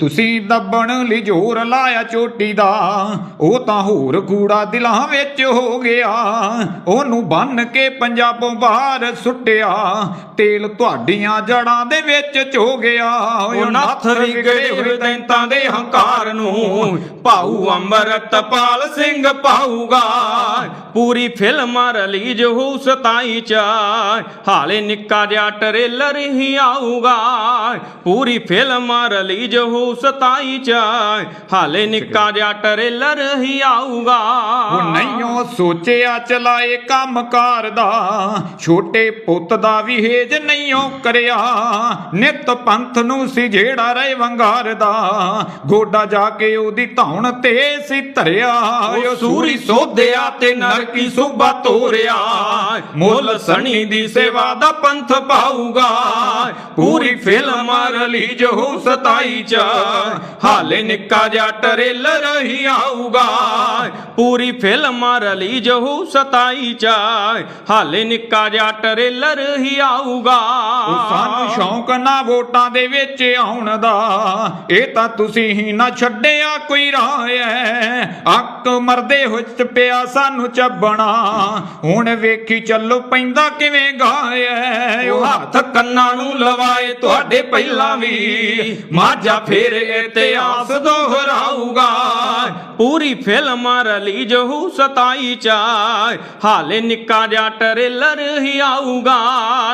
ਤੁਸੀਂ ਦੱਬਣ ਲਈ ਜ਼ੋਰ ਲਾਇਆ ਚੋਟੀ ਦਾ ਉਹ ਤਾਂ ਹੋਰ ਕੂੜਾ ਦਿਲਾਂ ਵਿੱਚ ਹੋ ਗਿਆ। ਉਹਨੂੰ ਬੰਨ ਕੇ ਪੰਜਾਬੋਂ ਬਾਹਰ ਸੁੱਟਿਆ ਤੇਲ ਤੁਹਾਡੀਆਂ ਜੜਾਂ ਦੇ ਵਿੱਚ ਚੋ ਗਿਆ ਉਹ ਨੱਥ ਵਿਗੜੇ ਹੋਏ ਦੈਂਤਾਂ ਦੇ ਹੰਕਾਰ ਨੂੰ। ਭਾਊ ਅੰਮ੍ਰਿਤਪਾਲ ਸਿੰਘ ਪਾਊਗਾ ਪੂਰੀ ਫਿਲਮ ਰਿਲੀਜ਼ ਹੋ 27 ਚ। ਹਾਲੇ ਨਿੱਕਾ ਜਿਹਾ ਟ੍ਰੇਲਰ ਹੀ ਆਊਗਾ ਪੂਰੀ ਫਿਲਮ ਰਿਲੀਜ਼ ਹੋ 27 ਚ ਹਾਲੇ ਨਿੱਕਾ ਜਿਹਾ ਟ੍ਰੇਲਰ ਹੀ ਆਊਗਾ। ਉਹ ਨਹੀਂਓ ਸੋਚਿਆ ਚਲਾਏ ਕੰਮਕਾਰ ਦਾ ਛੋਟੇ ਪੁੱਤ ਦਾ ਵੀ ਹੇਜ ਨਹੀਂਓ ਕਰਿਆ। ਨਿਤ ਪੰਥ ਨੂੰ ਸੀ ਜਿਹੜਾ ਰਹੇ ਵੰਗਾਰ ਦਾ ਗੋਡਾ ਜਾ ਕੇ ਉਹਦੀ ਧੌਣ ਤੇ ਸੀ ਧਰਿਆ। ਉਹ ਸੂਰੀ ਸੋਧਿਆ ਤੇ ਨਰਕੀ ਸੁਬਾ ਤੋਰਿਆ। ਮੁੱਲ ਸਣੀ ਦੀ ਸੇਵਾ ਦਾ ਪੰਥ ਪਾਊਗਾ। ਪੂਰੀ ਫਿਲਮ ਰਿਲੀਜ਼ ਹੋ 27 ਚ। ਹਾਲੇ ਨਿੱਕਾ ਜਿਹਾ ਟ੍ਰੇਲਰ ਹੀ ਆਊਗਾ। ਪੂਰੀ ਫਿਲਮ ਰਿਲੀਜ਼ ਹੋ 27 ਚ ਹਾਲੇ ਨਿੱਕਾ ਜਿਹਾ ਟ੍ਰੇਲਰ ਹੀ ਆਊਗਾ। ਸਾਨੂੰ ਸ਼ੌਂਕ ਨਾ ਵੋਟਾਂ ਦੇ ਵਿੱਚ ਆਉਣ ਦਾ। ਇਹ ਤਾਂ ਤੁਸੀਂ ਹੀ ਨਾ ਛੱਡਿਆ ਕੋਈ ਰਾਹ ਐ। ਅੱਕ ਮਰਦੇ ਹੋਏ ਚ ਪਿਆ ਸਾਨੂੰ ਚੱਬਣਾ। ਹੁਣ ਵੇਖੀ ਚੱਲੋ ਪੈਂਦਾ ਕਿਵੇਂ ਗਾਇਐ ਉਹ ਹੱਥ ਕੰਨਾਂ ਨੂੰ ਲਵਾਏ ਤੁਹਾਡੇ ਪਹਿਲਾਂ ਵੀ। ਮਾਝਾ ਫੇਰ ਇਤਿਹਾਸ ਦੁਹਰਾਊਗਾ। ਪੂਰੀ ਫਿਲਮ ਰਿਲੀਜ਼ ਹੋ 27 ਚ ਹਾਲੇ ਨਿੱਕਾ ਜਿਹਾ ਟਰੇਲਰ ਹੀ ਆਊਗਾ।